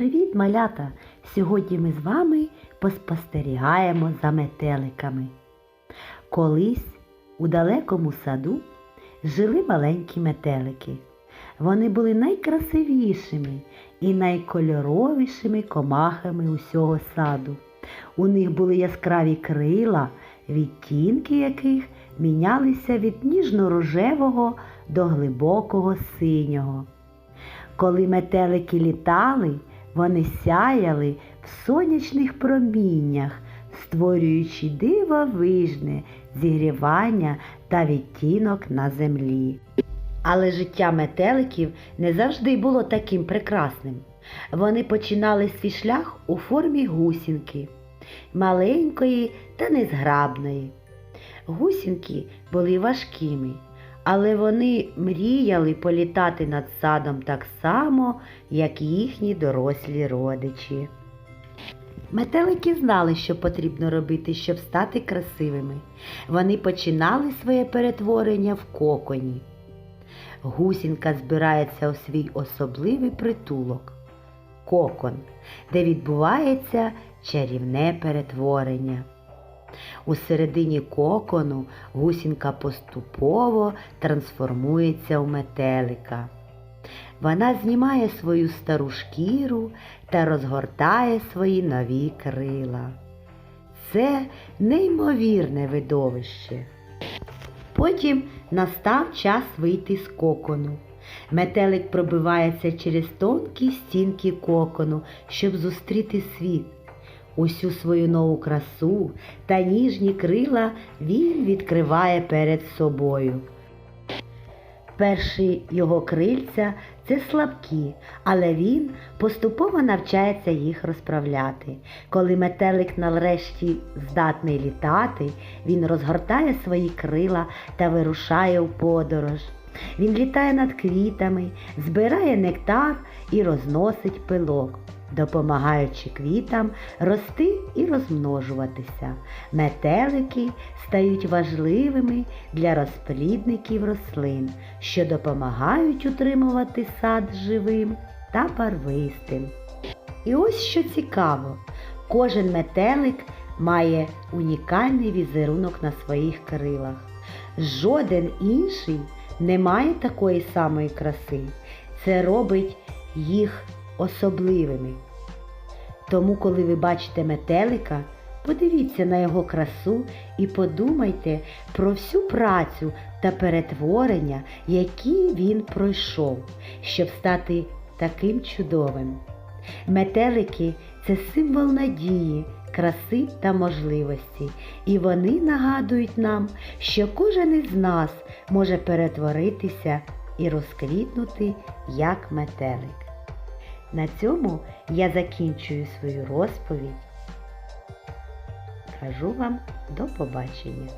Привіт, малята! Сьогодні ми з вами поспостерігаємо за метеликами. Колись у далекому саду жили маленькі метелики. Вони були найкрасивішими і найкольоровішими комахами усього саду. У них були яскраві крила, відтінки яких мінялися від ніжно-рожевого до глибокого синього. Коли метелики літали, вони сяяли в сонячних проміннях, створюючи дивовижне зігрівання та відтінок на землі. Але життя метеликів не завжди було таким прекрасним. Вони починали свій шлях у формі гусінки, маленької та незграбної. Гусінки були важкими, але вони мріяли політати над садом так само, як їхні дорослі родичі. Метелики знали, що потрібно робити, щоб стати красивими. Вони починали своє перетворення в коконі. Гусінка збирається у свій особливий притулок кокон, де відбувається чарівне перетворення. У середині кокону гусінка поступово трансформується у метелика. Вона знімає свою стару шкіру та розгортає свої нові крила. Це неймовірне видовище. Потім настав час вийти з кокону. Метелик пробивається через тонкі стінки кокону, щоб зустріти світ. Усю свою нову красу та ніжні крила він відкриває перед собою. Перші його крильця це слабкі, але він поступово навчається їх розправляти. Коли метелик нарешті здатний літати, він розгортає свої крила та вирушає у подорож. Він літає над квітами, збирає нектар і розносить пилок, допомагаючи квітам рости і розмножуватися. Метелики стають важливими для розплідників рослин, що допомагають утримувати сад живим та барвистим. І ось що цікаво, кожен метелик має унікальний візерунок на своїх крилах. Жоден інший не має такої самої краси. Це робить їх особливими. Тому, коли ви бачите метелика, подивіться на його красу і подумайте про всю працю та перетворення, які він пройшов, щоб стати таким чудовим. Метелики це символ надії, краси та можливості, і вони нагадують нам, що кожен із нас може перетворитися і розквітнути як метелик. На цьому я закінчую свою розповідь. Кажу вам до побачення.